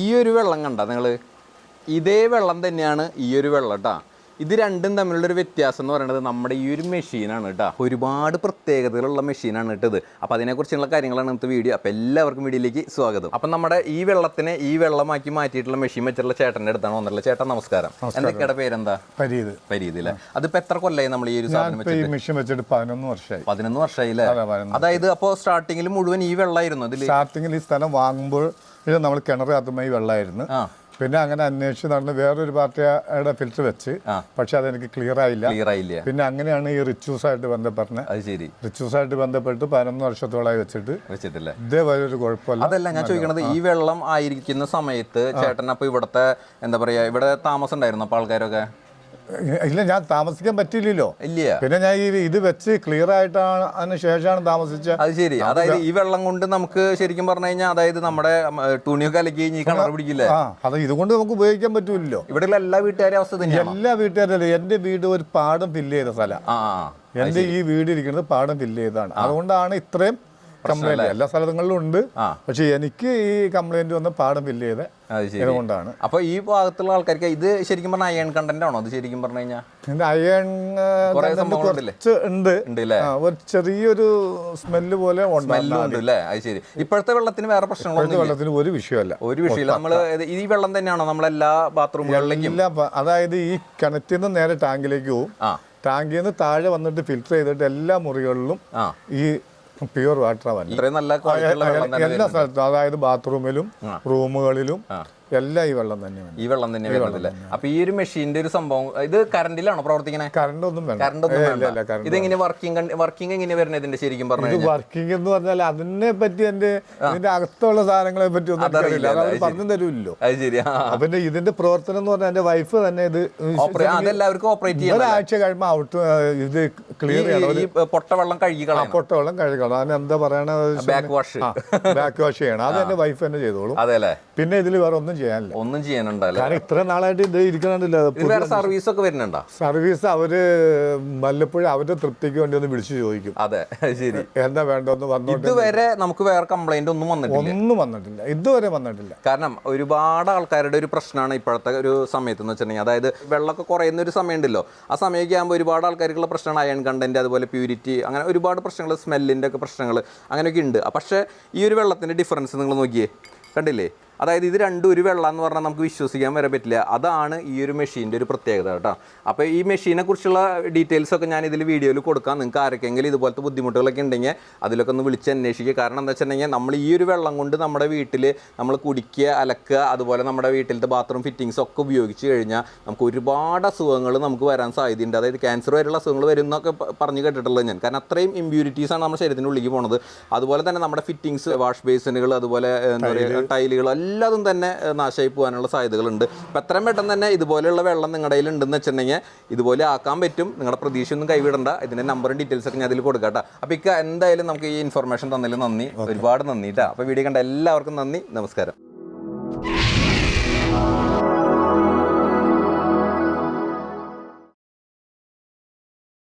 ഈ ഒരു വെള്ളം കണ്ട നിങ്ങൾ ഇതേ വെള്ളം തന്നെയാണ് ഈ ഒരു വെള്ളം കേട്ടോ ഇത് രണ്ടും തമ്മിലുള്ളൊരു വ്യത്യാസം എന്ന് പറയുന്നത് നമ്മുടെ ഈ ഒരു മെഷീനാണ് കേട്ടോ ഒരുപാട് പ്രത്യേകതകളുള്ള മെഷീനാണ് ഇട്ടത് അപ്പോൾ അതിനെക്കുറിച്ചുള്ള കാര്യങ്ങളാണ് ഇന്നത്തെ വീഡിയോ. അപ്പോൾ എല്ലാവർക്കും വീഡിയോയിലേക്ക് സ്വാഗതം. അപ്പം നമ്മുടെ ഈ വെള്ളത്തിനെ ഈ വെള്ളമാക്കി മാറ്റിയിട്ടുള്ള മെഷീൻ വെച്ചിട്ടുള്ള ചേട്ടന്റെ അടുത്താണ് വന്നിട്ടുള്ളത്. ചേട്ടൻ നമസ്കാരം. എന്തൊക്കെയുടെ പേരെന്താ? പരീത്. പരീതി അല്ലേ അതിപ്പോ എത്ര കൊല്ലായി നമ്മൾ ഈ ഒരു സാധനം മെഷീൻ വെച്ചിട്ട്? പതിനൊന്ന് വർഷമായി പതിനൊന്ന് വർഷമായില്ലേ. അതായത് അപ്പോൾ സ്റ്റാർട്ടിങ്ങിൽ മുഴുവൻ ഈ വെള്ളമായിരുന്നു അതിൽ സ്റ്റാർട്ടിങ്ങിൽ ഈ സ്ഥലം വാങ്ങുമ്പോൾ ഇത് നമ്മൾ കിണർ അതുമായി വെള്ളമായിരുന്നു. പിന്നെ അങ്ങനെ അന്വേഷിച്ച് നടന്ന് വേറൊരു പാർട്ടിയുടെ ഫിൽറ്റർ വെച്ച്. പക്ഷെ അതെനിക്ക് ക്ലിയർ ആയില്ല. ക്ലിയർ ആയില്ല. പിന്നെ അങ്ങനെയാണ് ഈ റിച്ചൂസായിട്ട് ബന്ധപ്പെട്ടത് അത് ശരി. റിച്ചൂസായിട്ട് ബന്ധപ്പെട്ട് പതിനൊന്ന് വർഷത്തോളമായി വെച്ചിട്ട് വെച്ചിട്ടില്ല. ഇതേപോലെ ഒരു കുഴപ്പമില്ല. അതല്ല ഞാൻ ചോദിക്കുന്നത് ഈ വെള്ളം ആയിരിക്കുന്ന സമയത്ത് ചേട്ടൻ അപ്പൊ ഇവിടത്തെ എന്താ പറയാ ഇവിടെ താമസം ഉണ്ടായിരുന്നു അപ്പൊ ആൾക്കാരൊക്കെ? ഇല്ല ഞാൻ താമസിക്കാൻ പറ്റില്ലല്ലോ ഇല്ല. പിന്നെ ഞാൻ ഈ ഇത് വെച്ച് ക്ലിയർ ആയിട്ടാണ് അതിന് ശേഷമാണ് താമസിച്ച അത് ശരി. അതായത് ഈ വെള്ളം കൊണ്ട് നമുക്ക് ശരിക്കും പറഞ്ഞു കഴിഞ്ഞാൽ അതായത് നമ്മുടെ തുണിയൊക്കെ അലക്കി ഈ കളർ പിടിക്കില്ലേ? അത് ഇതുകൊണ്ട് നമുക്ക് ഉപയോഗിക്കാൻ പറ്റില്ലല്ലോ. ഇവിടെയുള്ള എല്ലാ വീട്ടുകാരുടെ അവസ്ഥ തന്നെയാണ്? എല്ലാ വീട്ടുകാരും എന്റെ വീട് ഒരു പാടം ഫില്ല് ചെയ്ത സ്ഥലം. എന്റെ ഈ വീട് ഇരിക്കുന്നത് പാടം ഫില്ല് ചെയ്തതാണ്. അതുകൊണ്ടാണ് ഇത്രയും കംപ്ലൈന്റ് എല്ലാ സ്ഥലങ്ങളിലും ഉണ്ട്. പക്ഷെ എനിക്ക് ഈ കംപ്ലൈന്റ് വന്ന പാടം ഫില്ല് ചെയ്ത ഇതുകൊണ്ടാണ്. അപ്പൊ ഈ ഭാഗത്തുള്ള ആൾക്കാർക്ക് ഇത് ശരിക്കും പറഞ്ഞാൽ അയൺ കണ്ടന്റ് ആണോ? അത് ശരിക്കും പറഞ്ഞു കഴിഞ്ഞാൽ അയൺ കുറച്ച് ഉണ്ട്. ഒരു ചെറിയൊരു സ്മെല്ല് പോലെ ഉണ്ട് അത് ശരി. ഇപ്പോഴത്തെ വെള്ളത്തിന് വേറെ പ്രശ്നങ്ങളൊന്നും വെള്ളത്തിന് ഒരു വിഷയമല്ല. ഒരു വിഷയമില്ല. നമ്മൾ ഈ വെള്ളം തന്നെയാണോ നമ്മളെല്ലാ ബാത്റൂമുകളിലേക്കും? അതായത് ഈ കിണറ്റിൽ നിന്ന് നേരെ ടാങ്കിലേക്ക് പോകും ടാങ്കിൽ നിന്ന് താഴെ വന്നിട്ട് ഫിൽറ്റർ ചെയ്തിട്ട് എല്ലാ മുറികളിലും ഈ പ്യുവർ വാട്ടർ എല്ലാ സ്ഥലത്തും അതായത് ബാത്റൂമിലും റൂമുകളിലും. എല്ലാം ഈ വെള്ളം തന്നെയാണ് ഈ വെള്ളം തന്നെ അപ്പൊ ഈ ഒരു മെഷീന്റെ ഒരു സംഭവം ഇത് കറണ്ടിലാണോ പ്രവർത്തിക്കണേ? കറണ്ട് ഒന്നും വേണ്ട. കറണ്ട് ഒന്നും വേണ്ട. ഇതെങ്ങനെ വർക്കിംഗ് വർക്കിംഗ് എങ്ങനെ വരുന്നത് ഇതിന്റെ ശരിക്കും പറഞ്ഞു വർക്കിംഗ് എന്ന് പറഞ്ഞാൽ അതിനെ പറ്റി എന്റെ ഇതിന്റെ അകത്തുള്ള സാധനങ്ങളെ പറ്റി ഒന്നും അറിയില്ല. അവർ പറഞ്ഞു തരുമല്ലോ. അത് ശരി. പിന്നെ ഇതിന്റെ പ്രവർത്തനം എന്ന് പറഞ്ഞാൽ എന്റെ വൈഫ് തന്നെ ഇത് അതെല്ലാവർക്കും ഓപ്പറേറ്റ് ചെയ്യണം ഒരാഴ്ച കഴിയുമ്പോൾ ഔട്ട് ഇത് ക്ലിയർ ചെയ്യണം. ഈ പൊട്ട വെള്ളം കഴുകി കളയണം. പൊട്ട വെള്ളം കഴുകണം അതിന് എന്താ പറയണ ബാക്ക് വാഷ് ബാക്ക് വാഷ് ചെയ്യണം. അത് എന്റെ വൈഫ് തന്നെ ചെയ്തോളൂ. അതെ അല്ലേ പിന്നെ ഇതിൽ വേറെ ഒന്നും ചെയ്യാനില്ല. ഒന്നും ചെയ്യാനുണ്ടല്ലോ കാരണം ഇത്ര നാളായിട്ട് ഇത് ഇരിക്കണില്ല സർവീസ് ഒക്കെ വരുന്നുണ്ടോ? സർവീസ് അവർ വല്ലപ്പോഴും അവരുടെ തൃപ്തിക്ക് വേണ്ടി ഒന്ന് വിളിച്ചു ചോദിക്കും. അതെ ശരി. എന്താ വേണ്ടതെന്ന് വന്നോട്ടെ ഇതുവരെ നമുക്ക് വേറെ കംപ്ലൈന്റ് ഒന്നും വന്നിട്ടില്ല. ഒന്നും വന്നിട്ടില്ല. ഇതുവരെ വന്നിട്ടില്ല. കാരണം ഒരുപാട് ആൾക്കാരുടെ ഒരു പ്രശ്നമാണ് ഇപ്പോഴത്തെ ഒരു സമയത്ത് എന്ന് വെച്ചിട്ടുണ്ടെങ്കിൽ. അതായത് വെള്ളമൊക്കെ കുറയുന്ന ഒരു സമയമുണ്ടല്ലോ. ആ സമയമൊക്കെ ആകുമ്പോൾ ഒരുപാട് ആൾക്കാർക്കുള്ള പ്രശ്നമാണ് അയൺ കണ്ടന്റ് അതുപോലെ പ്യൂരിറ്റി അങ്ങനെ ഒരുപാട് പ്രശ്നങ്ങൾ സ്മെല്ലിന്റെ ഒക്കെ പ്രശ്നങ്ങൾ അങ്ങനെയൊക്കെ ഉണ്ട്. പക്ഷേ ഈ ഒരു വെള്ളത്തിന്റെ ഡിഫറൻസ് നിങ്ങൾ നോക്കിയേ കണ്ടില്ലേ? അതായത് ഇത് രണ്ടും ഒരു വെള്ളം എന്ന് പറഞ്ഞാൽ നമുക്ക് വിശ്വസിക്കാൻ വരെ പറ്റില്ല. അതാണ് ഈ ഒരു മെഷീന്റെ ഒരു പ്രത്യേകത കേട്ടോ. അപ്പോൾ ഈ മെഷീനെ കുറിച്ചുള്ള ഡീറ്റെയിൽസ് ഒക്കെ ഞാൻ ഇതിൽ വീഡിയോയിൽ കൊടുക്കാം. നിങ്ങൾക്ക് ആരൊക്കെങ്കിലും ഇതുപോലത്തെ ബുദ്ധിമുട്ടുകളൊക്കെ ഉണ്ടെങ്കിൽ അതിലൊക്കെ ഒന്ന് വിളിച്ച് അന്വേഷിക്കുക കാരണം എന്താ വെച്ചിട്ടുണ്ടെങ്കിൽ നമ്മൾ ഈ ഒരു വെള്ളം കൊണ്ട് നമ്മുടെ വീട്ടിൽ നമ്മൾ കുടിക്കുക അലക്കുക അതുപോലെ നമ്മുടെ വീട്ടിലത്തെ ബാത്റൂം ഫിറ്റിങ്സ് ഒക്കെ ഉപയോഗിച്ച് കഴിഞ്ഞാൽ നമുക്ക് ഒരുപാട് അസുഖങ്ങൾ നമുക്ക് വരാൻ സാധ്യതയുണ്ട്. അതായത് ക്യാൻസർ വരെയുള്ള അസുഖങ്ങൾ വരുന്നൊക്കെ എന്നൊക്കെ പറഞ്ഞു കേട്ടിട്ടുള്ളത് ഞാൻ. കാരണം അത്രയും ഇമ്പ്യൂരിറ്റീസാണ് നമ്മുടെ ശരീരത്തിനുള്ളിലേക്ക് പോണത്. അതുപോലെ തന്നെ നമ്മുടെ ഫിറ്റിങ്സ് വാഷ് ബേസിനുകൾ അതുപോലെ എന്താ പറയുക ടൈലുകൾ എല്ലാതും തന്നെ നാശമായി പോകാനുള്ള സാധ്യതകളുണ്ട്. അപ്പം എത്രയും പെട്ടെന്ന് തന്നെ ഇതുപോലെയുള്ള വെള്ളം നിങ്ങളുടെ കയ്യിൽ ഉണ്ടെന്ന് വെച്ചിട്ടുണ്ടെങ്കിൽ ഇതുപോലെ ആക്കാൻ പറ്റും. നിങ്ങളുടെ പ്രതീക്ഷയൊന്നും കൈവിടണ്ട. ഇതിന്റെ നമ്പറും ഡീറ്റെയിൽസ് ഒക്കെ ഞാൻ അതിൽ കൊടുക്കാം കേട്ടോ. അപ്പോൾ ഇക്ക എന്തായാലും നമുക്ക് ഈ ഇൻഫർമേഷൻ തന്നതിൽ നന്ദി. ഒരുപാട് നന്ദി കേട്ടോ. അപ്പോൾ വീഡിയോ കണ്ട എല്ലാവർക്കും നന്ദി. നമസ്കാരം.